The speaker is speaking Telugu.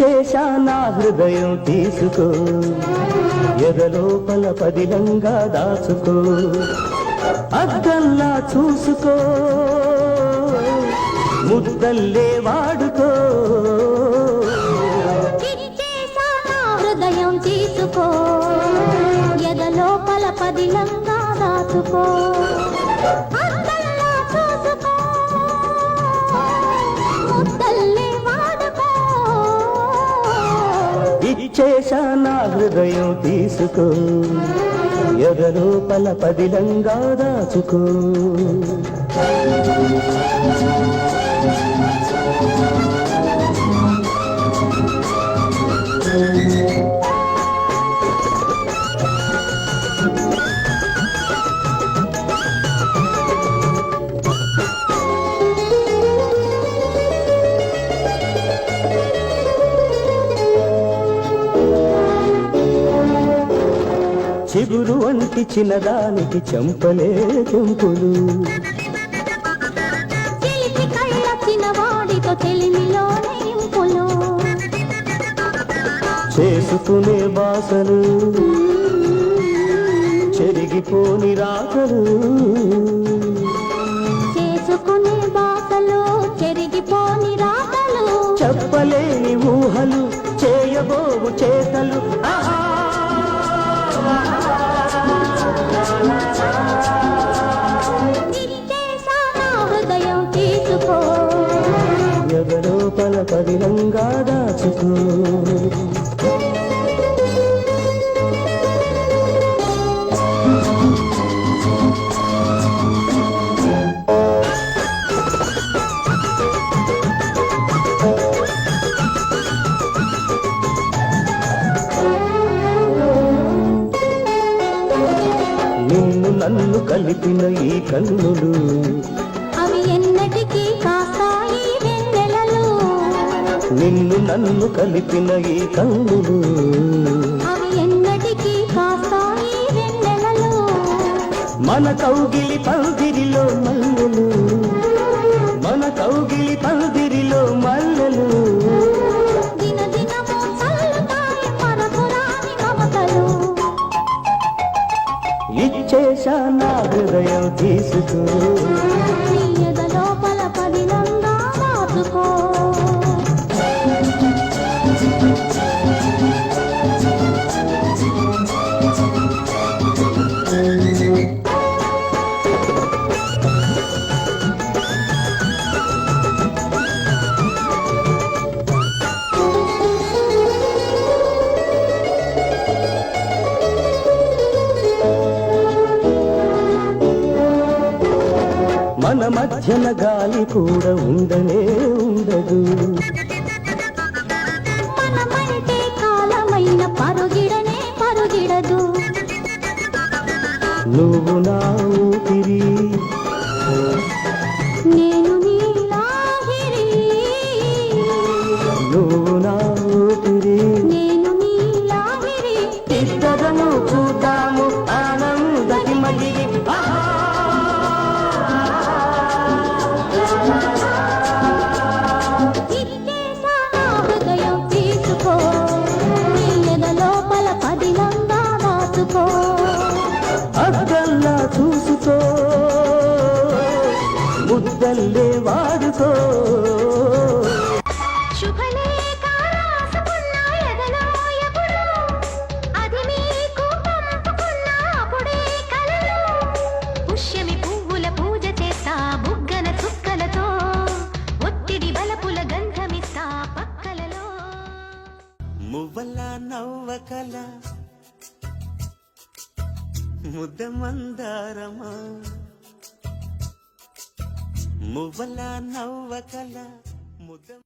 ఇచ్చేశా నా హృదయం తీసుకో. ఎదలోపల పదిలంగా దాచుకో. అద్దల్లా చూసుకో. ముద్దల్లే వాడుకో. హృదయం తీసుకో. ఎదలోపల పదిలంగా దాచుకో. ఇచ్చేశా నా హృదయం తీసుకో. ఎదలోపల పదిలంగా దాచుకో. చిగురు వంటి చిన్నదానికి చెంపలే చెంపులు చేసుకునే బాసలు చెరిగిపోని రాకలు. చేసుకునే బాసలు చెరిగిపోని రాతలు చెప్పలేని ఊహలు చేయబోవు చేతలు. ఆహా! ఇచ్చేసా పదిలంగా దాచుకో నిన్ను కలిపిన ఈ కన్నులు. అవి ఎన్నటికీ కాస్తాయి వెన్నెలలు. నిన్ను నన్ను కలిపిన ఈ కన్నులు. అవి ఎన్నటికీ కాస్తాయి వెన్నెలలు. మన కౌగిలి పందిరిలో మల్లెలు. మన కౌగిలి పందిరిలో మల్లెలు. నా హృదయం తీసుకో. నీ ఎద లోపల పదిలంగా దాచుకో. మన మధ్యన గాలి కూడా ఉండనే ఉండదు. మనమంటే కాలమైన పరుగిడనే పరుగిడదు. నువ్వు నా ఊపిరి. నేను నీలాహిరి నువ్వు గంధమిస్తా పక్కలలో. మువ్వల నవ్వకల ముద్ద మందారమా? మువ్వల నవ్వకల ముద్ద